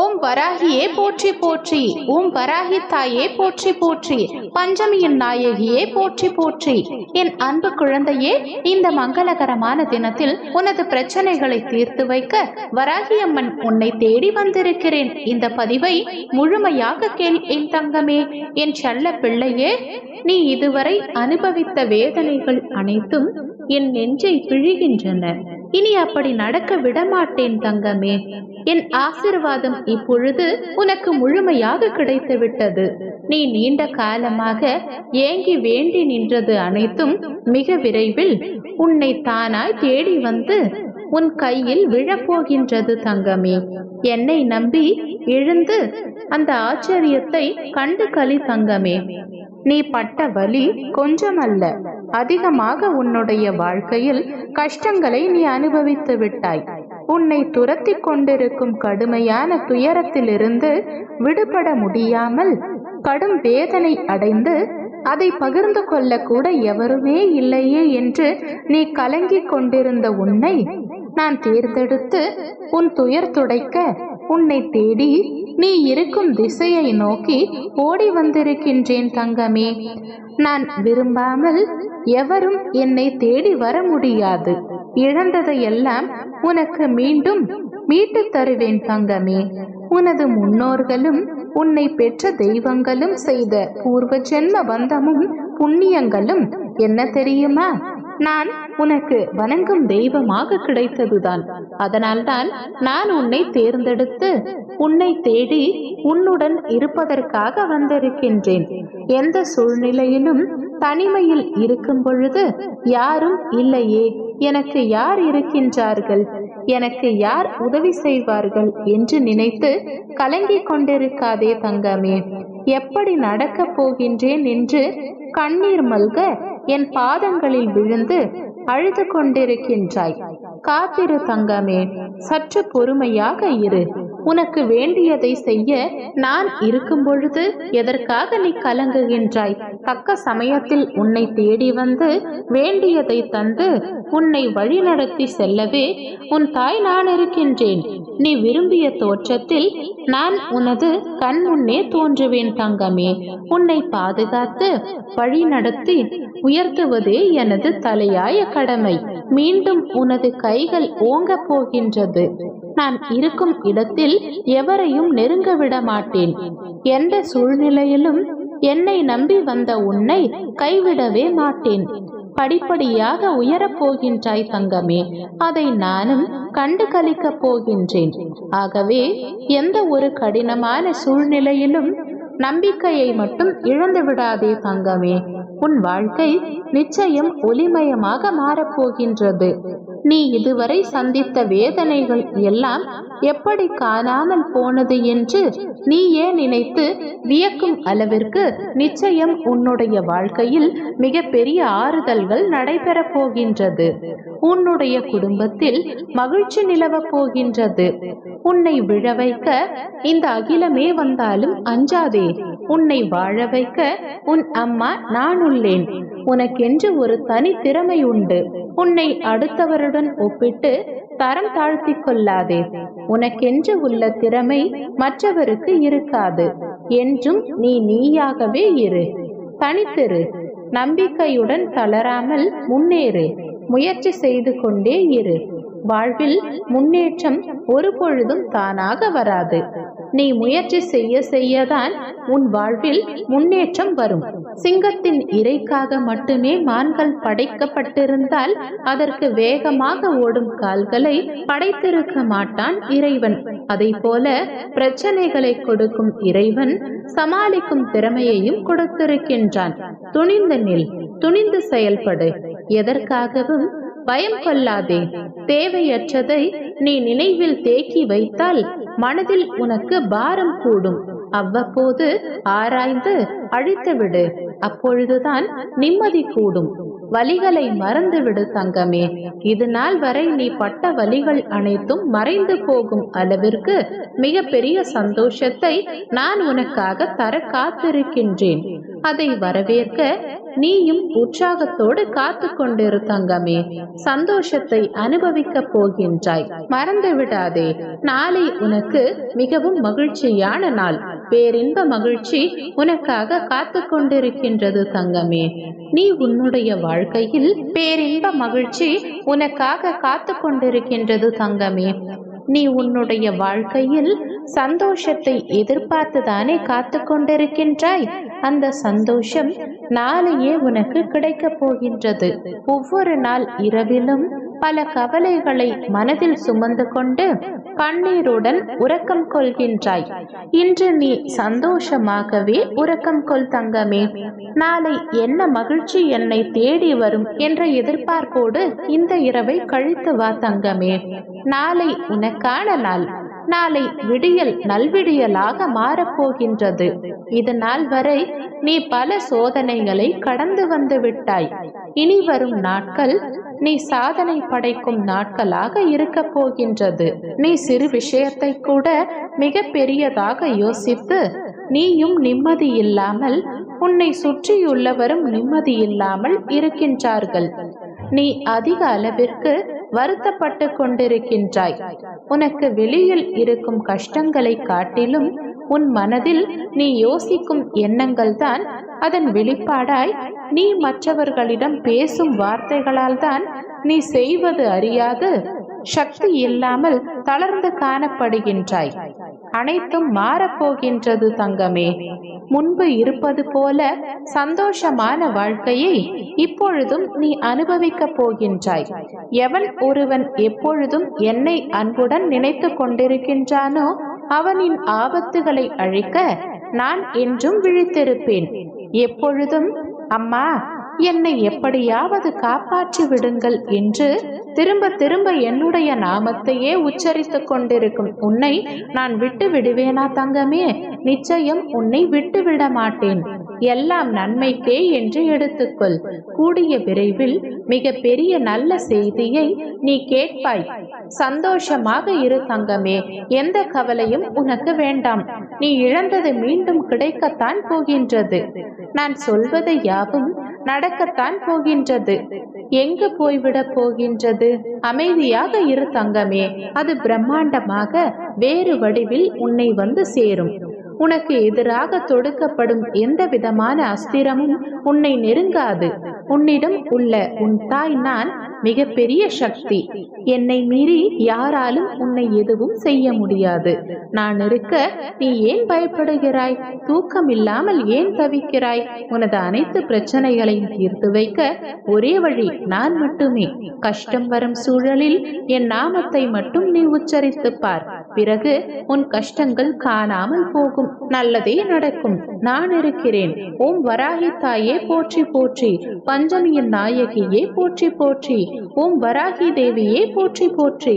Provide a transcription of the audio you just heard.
ஓம் வராகியே போற்றி போற்றி. ஓம் வராகி தாயே போற்றி போற்றி. பஞ்சமியின் நாயகியே போற்றி போற்றி. என் அன்பு குழந்தையே இந்த மங்களகரமான தினத்தில் உனது பிரச்சனைகளை தீர்த்து வைக்க வராகி அம்மன் உன்னை தேடி வந்திருக்கிறேன். இந்த பதிவை முழுமையாக கேள் என் தங்கமே. என் செல்ல பிள்ளையே நீ இதுவரை அனுபவித்த வேதனைகள் அனைத்தும் என் நெஞ்சை பிழிகின்றன. இனி அப்படி நடக்க விடமாட்டேன் தங்கமே. என் ஆசிர்வாதம் இப்பொழுது உனக்கு முழுமையாக கிடைத்து விட்டது நீ நீண்ட காலமாக ஏங்கி வேண்டி நின்றது அனைத்தும் மிக விரைவில் உன்னை தானாய் தேடி வந்து உன் கையில் விழப்போகின்றது தங்கமே. என்னை நம்பி எழுந்து அந்த ஆச்சரியத்தை கண்டு களி தங்கமே. நீ பட்ட வலி கொஞ்சமல்ல. அதிகமாக உன்னுடைய வாழ்க்கையில் கஷ்டங்களை நீ அனுபவித்து விட்டாய். உன்னை துரத்தி கொண்டிருக்கும் கடுமையான துயரத்திலிருந்து விடுபட முடியாமல் கடும் வேதனை அடைந்து அதை பகிர்ந்து கொள்ள கூட எவருமே இல்லையே என்று நீ கலங்கிக் கொண்டிருந்த உன்னை நான் தேர்ந்தெடுத்து உன் துயர் துடைக்க உன்னை தேடி நீ இருக்கும் திசையை நோக்கி ஓடி வந்திருக்கின்றேன் தங்கமே. நான் விரும்பாமல் எவரும் என்னை தேடி வர முடியாது. இழந்ததையெல்லாம் உனக்கு மீண்டும் மீட்டுத் தருவேன் தங்கமே. உனது முன்னோர்களும் உன்னை பெற்ற தெய்வங்களும் செய்த பூர்வ ஜென்ம பந்தமும் புண்ணியங்களும் என்ன தெரியுமா? நான் உனக்கு வணங்கும் தெய்வமாக கிடைத்ததுதான். அதனால்தான் நான் உன்னை தேர்ந்தெடுத்து உன்னை தேடி உன்னுடன் இருப்பதற்காக வந்திருக்கின்றேன். எந்த சூழ்நிலையிலும் தனிமையில் இருக்கும் பொழுது யாரும் இல்லையே எனக்கு யார் இருக்கின்றார்கள்? எனக்கு யார் உதவி செய்வார்கள் என்று நினைத்து கலங்கிக் கொண்டிருக்காதே தங்கமே. எப்படி நடக்கப் போகின்றேன் என்று கண்ணீர் மல்க என் பாதங்களில் விழுந்து அழுது கொண்டிருக்கின்றாய். காத்திரு தங்கமே சற்று பொறுமையாக இரு. உனக்கு வேண்டியதை செய்ய நான் இருக்கும் பொழுது எதற்காக நீ கலங்குகின்றாய்? தக்க சமயத்தில் உன்னை தேடி வந்து வேண்டியதை தந்து உன்னை வழிநடத்தி செல்லவே உன் தாய் நான் இருக்கின்றேன். நீ விரும்பிய தோற்றத்தில் நான் உனது கண் முன்னே தோன்றுவேன் தங்கமே. உன்னை பாதுகாத்து வழி நடத்தி உயர்த்துவதே எனது தலையாய கடமை. மீண்டும் உனது கைகள் ஓங்கப் போகின்றது. நான் இருக்கும் இடத்தில் எவரையும் நெருங்க விட மாட்டேன். எந்த சூழ்நிலையிலும் என்னை நம்பி வந்த உன்னை கைவிடவே மாட்டேன். படிப்படியாக உயரப் போகின்றாய் தங்கமே. அதை நானும் கண்டு கழிக்கப் போகின்றேன். ஆகவே எந்த ஒரு கடினமான சூழ்நிலையிலும் நம்பிக்கையை மட்டும் இழந்து விடாதே தங்கமே. உன் வாழ்க்கை நிச்சயம் ஒளிமயமாக மாறப்போகின்றது நீ இதுவரை சந்தித்த வேதனைகள் எல்லாம் எப்படி காணாமல் போனது என்று நீயே நினைத்து வியக்கும் அளவிற்கு நிச்சயம் உன்னுடைய வாழ்க்கையில் மிகப்பெரிய ஆறுதல்கள் நடைபெறப் போகின்றது. உன்னுடைய குடும்பத்தில் மகிழ்ச்சி நிலவப் போகின்றது. உன்னை விழ வைக்க இந்த அகிலமே வந்தாலும் அஞ்சாதே. உன்னை வாழ வைக்க உன் அம்மா நான் உள்ளேன். உனக்கென்று ஒரு தனி திறமை உண்டு உன்னை அடுத்தவருடன் ஒப்பிட்டு தரம் தாழ்த்திக் கொள்ளாதே உனக்கென்று உள்ள திறமை மற்றவருக்கு இருக்காது. என்றும் நீ நீயாகவே இரு. தனித்திரு. நம்பிக்கையுடன் தளராமல் முன்னேறு. முயற்சி செய்து கொண்டே இரு. வாழ்வில் முன்னேற்றம் ஒரு பொழுதும் தானாக வராது. நீ முயற்சி செய்ய செய்யதான் உன் வாழ்வில் முன்னேற்றம் வரும். சிங்கத்தின் இறைக்காக மட்டுமே மான்கள் படைக்கப்பட்டிருந்தால் அதற்கு வேகமாக ஓடும் கால்களை படைத்திருக்க மாட்டான் இறைவன். அதை போல பிரச்சனைகளை கொடுக்கும் இறைவன் சமாளிக்கும் திறமையையும் கொடுத்திருக்கின்றான். துணிந்து நில் துணிந்து செயல்படு. எதற்காகவும் பயம் கொள்ளாதே. தேவையற்றதை நீ நினைவில் தேக்கி வைத்தால் மனதில் உனக்கு பாரம் கூடும். அவ்வப்போது ஆராய்ந்து அழித்துவிடு அப்பொழுதுதான் நிம்மதி கூடும். வலிகளை மறந்துவிடு தங்கமே. இது நாள் வரை நீ பட்ட வலிகள் அனைத்தும் மறைந்து போகும் அளவிற்கு மிகப்பெரிய சந்தோஷத்தை நான் உனக்காக தர காத்திருக்கின்றேன். அதை வரவேற்க நீயும் உற்சாகத்தோடு காத்து கொண்டிரு தங்கமே. சந்தோஷத்தை அனுபவிக்க போகின்றாய். மறந்து விடாதே. நாளை உனக்கு மிகவும் மகிழ்ச்சியான நாள். பேரின்ப மகிழ்ச்சி உனக்காக காத்து கொண்டிருக்கின்றது தங்கமே. நீ உன்னுடைய வாழ்க்கையில் பேரின்ப மகிழ்ச்சி உனக்காக காத்து கொண்டிருக்கின்றது தங்கமே. நீ உன்னுடைய வாழ்க்கையில் சந்தோஷத்தை எதிர்பார்த்துதானே காத்து கொண்டிருக்கின்றாய் அந்த சந்தோஷம் நாளையே உனக்கு கிடைக்கப் போகின்றது. ஒவ்வொரு நாள் இரவிலும் பல கவலைகளை மனதில் சுமந்து கொண்டு கண்ணீருடன் உறக்கம் கொள்கின்றாய். இன்று நீ சந்தோஷமாகவே உறக்கம் கொள் தங்கமே. நாளை என்ன மகிழ்ச்சி என்னை தேடி வரும் என்ற எதிர்பார்ப்போடு இந்த இரவை கழித்து வா தங்கமே. நாளை உனக்கான நாள். நாளை விடியல் நல்விடியலாக மாறப்போகின்றது. இது நாள் வரை நீ பல சோதனைகளை கடந்து வந்து விட்டாய். இனி வரும் நாட்கள் நீ சாதனை படைக்கும் நாட்களாக இருக்க போகின்றது. நீ சிறு விஷயத்தை கூட மிக பெரியதாக யோசித்து நீயும் நிம்மதி இல்லாமல் உன்னை சுற்றியுள்ளவரும் நிம்மதி இல்லாமல் இருக்கின்றார்கள். நீ அதிக அளவிற்கு வருத்தப்பட்டு கொண்டிருக்கின்றாய். உனக்கு வெளியில் இருக்கும் கஷ்டங்களை காட்டிலும் உன் மனதில் நீ யோசிக்கும் எண்ணங்கள் தான் அதன் வெளிப்பாடாய். நீ மற்றவர்களிடம் பேசும் வார்த்தைகளால் தான் நீ செய்வது அறியாது. சக்தி இல்லாமல் தளர்ந்து காணப்படுகின்றாய். அனைத்தும் மாறப்போகின்றது தங்கமே. முன்பு இருப்பது போல சந்தோஷமான வாழ்க்கையை இப்பொழுதும் நீ அனுபவிக்கப் போகின்றாய். எவன் ஒருவன் எப்பொழுதும் என்னை அன்புடன் நினைத்து கொண்டிருக்கின்றானோ அவனின் ஆபத்துகளை அழிக்க நான் என்றும் விழித்திருப்பேன். எப்பொழுதும் அம்மா என்னை எப்படியாவது காப்பாற்றி விடுங்கள் என்று திரும்ப திரும்ப என்னுடைய நாமத்தையே உச்சரித்துக் கொண்டிருக்கும் உன்னை நான் விட்டு விடுவேனா தங்கமே? நிச்சயம் உன்னை விட்டு விட மாட்டேன். எல்லாம் நன்மைக்கே என்று எடுத்துக்கொள். கூடிய விரைவில் மிக பெரிய நல்ல செய்தியை நீ கேட்பாய். சந்தோஷமாக இரு தங்கமே. எந்த கவலையும் உனக்கு வேண்டாம். நீ இழந்தது மீண்டும் கிடைக்கத்தான் போகின்றது. நான் சொல்வது யாவும் நடக்கத்தான் போகின்றது. எங்கு போய்விடப் போகின்றது? அமைதியாக இரு தங்கமே. அது பிரம்மாண்டமாக வேறு வடிவில் உன்னை வந்து சேரும். உனக்கு எதிராக தொடுக்கப்படும் எந்த விதமான அஸ்திரமும் உன்னை நெருங்காது. உன்னிடம் உள்ள உன் தாய் நான் மிகப்பெரிய சக்தி. என்னை மீறி யாராலும் உன்னை எதுவும் செய்ய முடியாது. நான் இருக்க நீ ஏன் பயப்படுகிறாய்? தூக்கம் இல்லாமல் ஏன் தவிக்கிறாய்? உனது அனைத்து பிரச்சனைகளையும் தீர்த்து வைக்க ஒரே வழி நான் மட்டுமே. கஷ்டம் வரும் சூழலில் என் நாமத்தை மட்டும் நீ உச்சரித்து பார். பிறகு உன் கஷ்டங்கள் காணாமல் போகும். நல்லதே நடக்கும். நான் இருக்கிறேன். ஓம் வராகி தாயே போற்றி போற்றி. பஞ்சமியின் நாயகியே போற்றி போற்றி. ஓம் வராகி தேவியே போற்றி போற்றி.